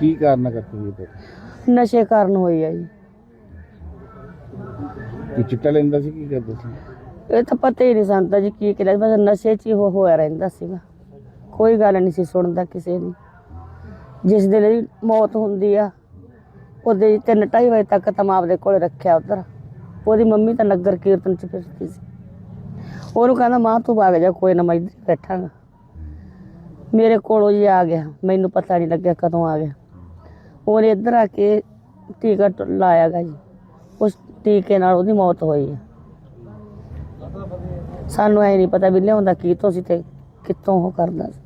ਕੀ ਕਾਰਨ ਕਰਕੇ ਹੋਈ ਤੇ ਨਸ਼ੇ ਕਾਰਨ ਹੋਈ ਆ ਜੀ। ਕੀ ਚਿੱਟਾ ਲੈਂਦਾ ਸੀ ਕੀ ਕਰਦਾ ਸੀ? ਇਹ ਤਾਂ ਪਤਾ ਹੀ ਨਹੀਂ ਸੰਤਾ ਜੀ ਕੀ ਕਰਿਆ ਬਸ ਨਸ਼ੇ 'ਚ ਹੀ ਉਹ ਹੋਇਆ ਰਹਿੰਦਾ ਸੀਗਾ। ਕੋਈ ਗੱਲ ਨਹੀਂ ਸੀ ਸੁਣਦਾ ਕਿਸੇ ਦੀ। ਜਿਸ ਦਿਨ ਇਹਦੀ ਮੌਤ ਹੁੰਦੀ ਆ ਉਹਦੇ 3:30 ਵਜੇ ਤੱਕ ਤਾਂ ਮੈਂ ਆਪਦੇ ਕੋਲ ਰੱਖਿਆ ਉਧਰ। ਉਹਦੀ ਮੰਮੀ ਤਾਂ ਨਗਰ ਕੀਰਤਨ 'ਚ ਫਿਰਦੀ ਸੀ। ਉਹਨੂੰ ਕਹਿੰਦਾ ਮਾਂ ਤੂੰ ਭਾਗ ਜਾ ਕੋਈ ਨਾ ਮੈਂ ਇੱਧਰ ਹੀ ਬੈਠਾਂਗਾ। ਮੇਰੇ ਕੋਲੋਂ ਜੀ ਆ ਗਿਆ। ਮੈਨੂੰ ਪਤਾ ਨਹੀਂ ਲੱਗਿਆ ਕਦੋਂ ਆ ਗਿਆ। ਉਹਨੇ ਇੱਧਰ ਆ ਕੇ ਟੀਕਾ ਲਾਇਆ ਗਾ ਜੀ। ਉਸ ਟੀਕੇ ਨਾਲ ਉਹਦੀ ਮੌਤ ਹੋਈ ਹੈ ਸਾਨੂੰ ਐ ਨਹੀਂ ਪਤਾ ਵੀ ਲਿਆਉਂਦਾ ਕੀ ਤੋਂ ਸੀ ਤੇ ਕਿੱਥੋਂ ਉਹ ਕਰਦਾ ਸੀ।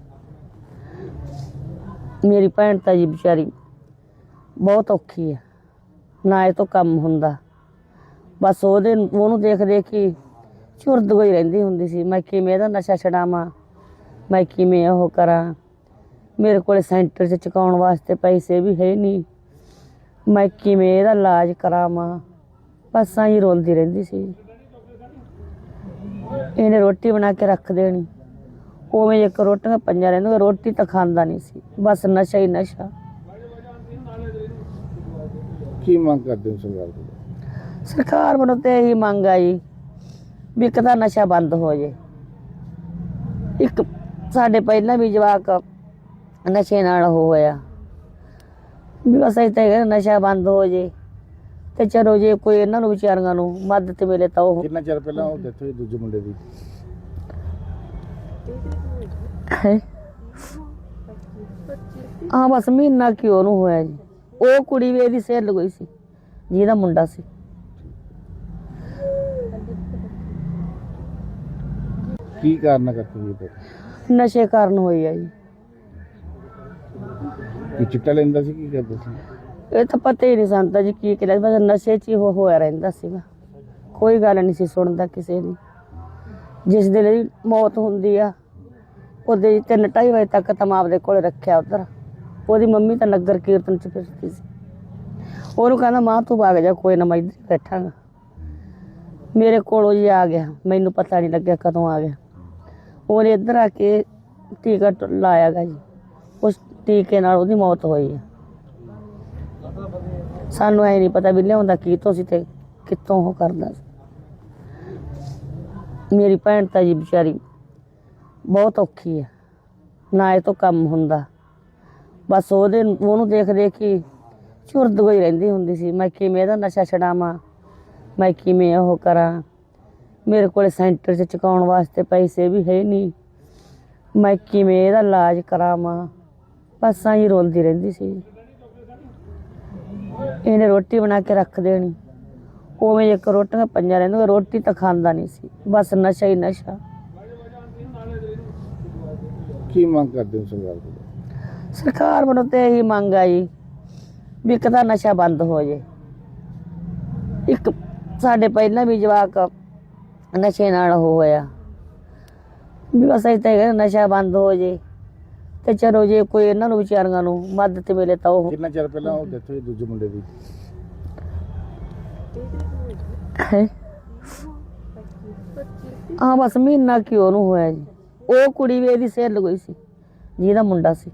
ਮੇਰੀ ਭੈਣ ਤਾਂ ਜੀ ਵਿਚਾਰੀ ਬਹੁਤ ਔਖੀ ਹੈ ਨਾ ਇਹ ਤੋਂ ਕੰਮ ਹੁੰਦਾ। ਬਸ ਉਹਦੇ ਉਹਨੂੰ ਦੇਖ ਦੇਖ ਕੇ ਝੁਰਦ ਹੋਈ ਰਹਿੰਦੀ ਹੁੰਦੀ ਸੀ। ਮੈਂ ਕਿਵੇਂ ਇਹਦਾ ਨਸ਼ਾ ਛਡਾਵਾਂ? ਮੈਂ ਕਿਵੇਂ ਉਹ ਕਰਾਂ? ਮੇਰੇ ਕੋਲ ਸੈਂਟਰ 'ਚ ਚੁਕਾਉਣ ਵਾਸਤੇ ਪੈਸੇ ਵੀ ਹੈ ਨਹੀਂ। ਮੈਂ ਕਿਵੇਂ ਇਹਦਾ ਇਲਾਜ ਕਰਾਵਾਂ? ਬਸ ਆਈ ਰੋਂਦੀ ਰਹਿੰਦੀ ਸੀ। ਇਹਨੇ ਰੋਟੀ ਬਣਾ ਕੇ ਰੱਖ ਦੇਣੀ। ਉਵੇਂ ਇੱਕ ਰੋਟੀਆਂ ਪੰਜਾਂ ਰਹਿੰਦੀਆਂ ਰੋਟੀ ਤਾਂ ਖਾਂਦਾ ਨਹੀਂ ਸੀ। ਬਸ ਨਸ਼ਾ ਹੀ ਨਸ਼ਾ। ਕੀ ਮੰਗ ਕਰਦੇ ਹੋ ਸਰਕਾਰ ਕੋਲ ਸਰਕਾਰ ਵੱਲੋਂ ਤੇ ਇਹੀ ਮੰਗ ਆਈ ਵੀ ਇੱਕ ਤਾਂ ਨਸ਼ਾ ਬੰਦ ਹੋ ਜੇ। ਇੱਕ ਸਾਡੇ ਪਹਿਲਾਂ ਵੀ ਜਵਾਕ ਨਸ਼ੇ ਨਾਲ ਹੋਇਆ। ਵੀ ਬਸ ਇਹ ਤਾਂ ਹੈਗਾ ਨਸ਼ਾ ਬੰਦ ਹੋ ਜੇ ਤੇ ਚਲੋ ਜੇ ਕੋਈ ਇਹਨਾਂ ਨੂੰ ਵਿਚਾਰੀਆਂ ਨੂੰ ਮਦਦ ਮਿਲੇ ਤਾਂ ਉਹ ਕਿੰਨਾ ਚਿਰ ਪਹਿਲਾਂ ਉਹ ਡੈਥ ਹੋਈ ਦੂਜੇ ਮੁੰਡੇ ਦੀ? ਹੈ? ਆ ਬਸ ਮਹੀਨਾ ਕਿ ਉਹਨੂੰ ਹੋਇਆ ਜੀ। ਉਹ ਕੁੜੀ ਵੀ ਇਹਦੀ ਸੇਲ ਗਈ ਸੀ ਜਿਹਦਾ ਮੁੰਡਾ ਸੀ। ਕੀ ਕਾਰਨ ਕਰਕੇ ਹੋਈ ਤੇ ਨਸ਼ੇ ਕਾਰਨ ਹੋਈ ਆ ਜੀ। ਕੀ ਚਿੱਟਾ ਲੈਂਦਾ ਸੀ, ਕੀ ਕਰਦਾ ਸੀ? ਇਹ ਤਾਂ ਪਤਾ ਹੀ ਨਹੀਂ ਸੰਤਾ ਜੀ ਕੀ ਕਰਿਆ, ਬਸ ਨਸ਼ੇ 'ਚ ਹੀ ਉਹ ਹੋਇਆ ਰਹਿੰਦਾ ਸੀਗਾ। ਕੋਈ ਗੱਲ ਨਹੀਂ ਸੀ ਸੁਣਦਾ ਕਿਸੇ ਦੀ। ਜਿਸ ਦਿਨ ਇਹਦੀ ਮੌਤ ਹੁੰਦੀ ਆ, ਉਹਦੇ 3:30 ਵਜੇ ਤੱਕ ਤਾਂ ਮੈਂ ਆਪਦੇ ਕੋਲ ਰੱਖਿਆ ਉਧਰ। ਉਹਦੀ ਮੰਮੀ ਤਾਂ ਨਗਰ ਕੀਰਤਨ 'ਚ ਫਿਰਦੀ ਸੀ। ਉਹਨੂੰ ਕਹਿੰਦਾ, ਮਾਂ, ਤੂੰ ਭਾਗ ਜਾ, ਕੋਈ ਨਾ, ਮੈਂ ਇੱਧਰ ਬੈਠਾਂਗਾ। ਮੇਰੇ ਕੋਲੋਂ ਜੀ ਆ ਗਿਆ। ਮੈਨੂੰ ਪਤਾ ਨਹੀਂ ਲੱਗਿਆ ਕਦੋਂ ਆ ਗਿਆ। ਉਹਨੇ ਇੱਧਰ ਆ ਕੇ ਟੀਕਾ ਟ- ਲਾਇਆਗਾ ਜੀ। ਉਸ ਟੀਕੇ ਨਾਲ ਉਹਦੀ ਮੌਤ ਹੋਈ ਹੈ। ਸਾਨੂੰ ਐ ਨਹੀਂ ਪਤਾ ਵੀ ਲਿਆਉਂਦਾ ਕੀ ਤੋਂ ਸੀ ਤੇ ਕਿੱਥੋਂ ਉਹ ਕਰਦਾ ਸੀ। ਮੇਰੀ ਭੈਣ ਤਾਂ ਜੀ ਵਿਚਾਰੀ ਬਹੁਤ ਔਖੀ ਹੈ। ਨਾ ਇਹ ਤੋਂ ਕੰਮ ਹੁੰਦਾ। ਬਸ ਉਹਦੇ ਉਹਨੂੰ ਦੇਖ ਦੇਖ ਹੀ ਝੁਰਦ ਹੋਈ ਰਹਿੰਦੀ ਹੁੰਦੀ ਸੀ। ਮੈਂ ਕਿਵੇਂ ਇਹਦਾ ਨਸ਼ਾ ਛਡਾਵਾਂ? ਮੈਂ ਕਿਵੇਂ ਉਹ ਕਰਾਂ? ਮੇਰੇ ਕੋਲ ਸੈਂਟਰ 'ਚ ਚੁਕਾਉਣ ਵਾਸਤੇ ਪੈਸੇ ਵੀ ਹੈ ਨਹੀਂ। ਮੈਂ ਕਿਵੇਂ ਇਹਦਾ ਇਲਾਜ ਕਰਾਵਾਂ? ਬਸ ਆਈ ਰੋਂਦੀ ਰਹਿੰਦੀ ਸੀ। ਇਹਨੇ ਰੋਟੀ ਬਣਾ ਕੇ ਰੱਖ ਦੇਣੀ। ਉਵੇਂ ਇੱਕ ਰੋਟੀਆਂ ਪੰਜਾਂ ਰਹਿੰਦੀਆਂ ਰੋਟੀ ਤਾਂ ਖਾਂਦਾ ਨਹੀਂ ਸੀ। ਬਸ ਨਸ਼ਾ ਹੀ ਨਸ਼ਾ। ਕੀ ਮੰਗ ਕਰਦੇ ਹੋ ਸਰਕਾਰ ਕੋਲ ਸਰਕਾਰ ਵੱਲੋਂ ਤੇ ਇਹੀ ਮੰਗ ਆਈ ਵੀ ਇੱਕ ਤਾਂ ਨਸ਼ਾ ਬੰਦ ਹੋ ਜੇ। ਇੱਕ ਸਾਡੇ ਪਹਿਲਾਂ ਵੀ ਜਵਾਕ ਨਸ਼ੇ ਨਾਲ ਹੋਇਆ ਵੀ ਬਸ ਇਹ ਤਾਂ ਨਸ਼ਾ ਬੰਦ ਹੋ ਜੇ। ਤੇ ਚਲੋ ਜੇ ਕੋਈ ਇਹਨਾਂ ਨੂੰ ਵਿਚਾਰੀਆਂ ਨੂੰ ਮਦਦ ਮਿਲੇ ਤਾਂ ਉਹ ਕਿੰਨਾ ਚਿਰ ਪਹਿਲਾਂ ਉਹ ਡੈਥ ਹੋਈ ਦੂਜੇ ਮੁੰਡੇ ਦੀ। ਹੈ? ਬਸ ਮਹੀਨਾ ਕਿ ਉਹਨੂੰ ਹੋਇਆ ਜੀ? ਉਹ ਕੁੜੀ ਵੀ ਇਹਦੀ ਸੇਲ ਗਈ ਸੀ ਜਿਹਦਾ ਮੁੰਡਾ ਸੀ।